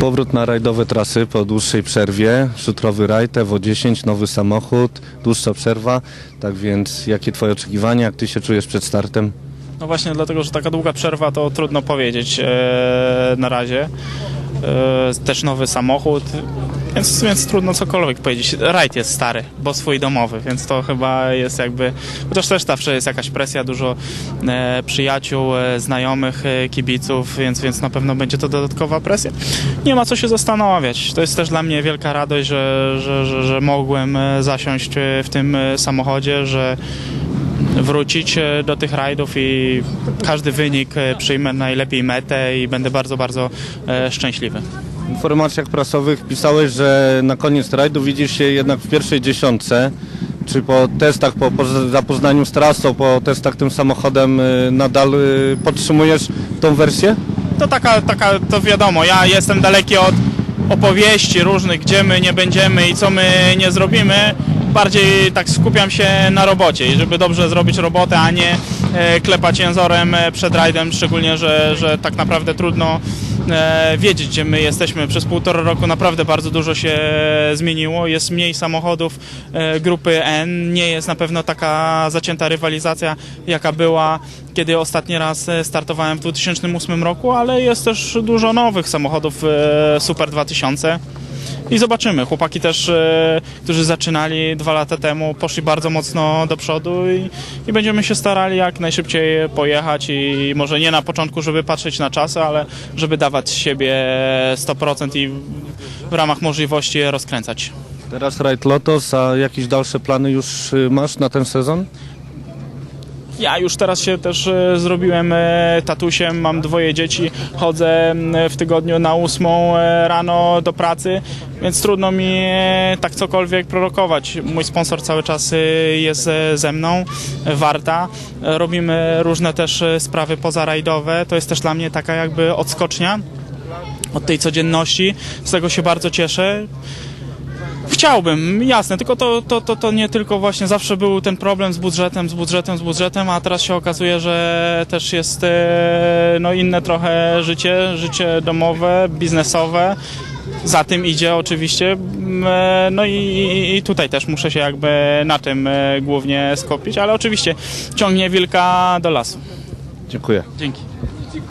Powrót na rajdowe trasy po dłuższej przerwie. Szutrowy rajd, Evo 10, nowy samochód, dłuższa przerwa. Tak więc jakie twoje oczekiwania, jak ty się czujesz przed startem? No właśnie dlatego, że taka długa przerwa to trudno powiedzieć e, na razie. E, też nowy samochód, więc, więc trudno cokolwiek powiedzieć. Rajd jest stary, bo swój domowy, więc to chyba jest jakby... Chociaż też zawsze jest jakaś presja, dużo e, przyjaciół, e, znajomych, e, kibiców, więc, więc na pewno będzie to dodatkowa presja. Nie ma co się zastanawiać. To jest też dla mnie wielka radość, że, że, że, że mogłem e, zasiąść e, w tym e, samochodzie, że wrócić do tych rajdów i każdy wynik przyjmę najlepiej metę i będę bardzo, bardzo szczęśliwy. Informacjach prasowych pisałeś, że na koniec rajdu widzisz się jednak w pierwszej dziesiątce. Czy po testach, po, po zapoznaniu z trasą, po testach tym samochodem y, nadal y, podtrzymujesz tą wersję? To taka, taka, to wiadomo, ja jestem daleki od opowieści różnych, gdzie my nie będziemy i co my nie zrobimy. Bardziej tak skupiam się na robocie i żeby dobrze zrobić robotę, a nie klepać jęzorem e, przed rajdem, szczególnie, że, że tak naprawdę trudno e, wiedzieć, gdzie my jesteśmy. Przez półtora roku naprawdę bardzo dużo się zmieniło. Jest mniej samochodów e, grupy N. Nie jest na pewno taka zacięta rywalizacja, jaka była, kiedy ostatni raz e, startowałem w 2008 roku, ale jest też dużo nowych samochodów e, Super 2000. I zobaczymy. Chłopaki też, e, którzy zaczynali dwa lata temu, poszli bardzo mocno do przodu i, i będziemy się starali jak najszybciej pojechać i może nie na początku, żeby patrzeć na czasy, ale żeby dawać siebie 100% i w ramach możliwości je rozkręcać. Teraz rajd Lotos, a jakieś dalsze plany już y, masz na ten sezon? Ja już teraz się też e, zrobiłem e, tatusiem, mam dwoje dzieci, chodzę w tygodniu na ósmą e, rano do pracy, więc trudno mi tak cokolwiek prorokować. Mój sponsor cały czas jest ze mną, Warta. Robimy różne też sprawy pozarajdowe, to jest też dla mnie taka jakby odskocznia od tej codzienności, z tego się bardzo cieszę. Chciałbym, jasne, tylko to, to, to, to nie tylko właśnie zawsze był ten problem z budżetem, z budżetem, z budżetem, a teraz się okazuje, że też jest e, no, inne trochę życie, życie domowe, biznesowe. Za tym idzie oczywiście, e, no i, i, i tutaj też muszę się jakby na tym e, głównie skupić, ale oczywiście ciągnie wilka do lasu. Dziękuję. Dzięki.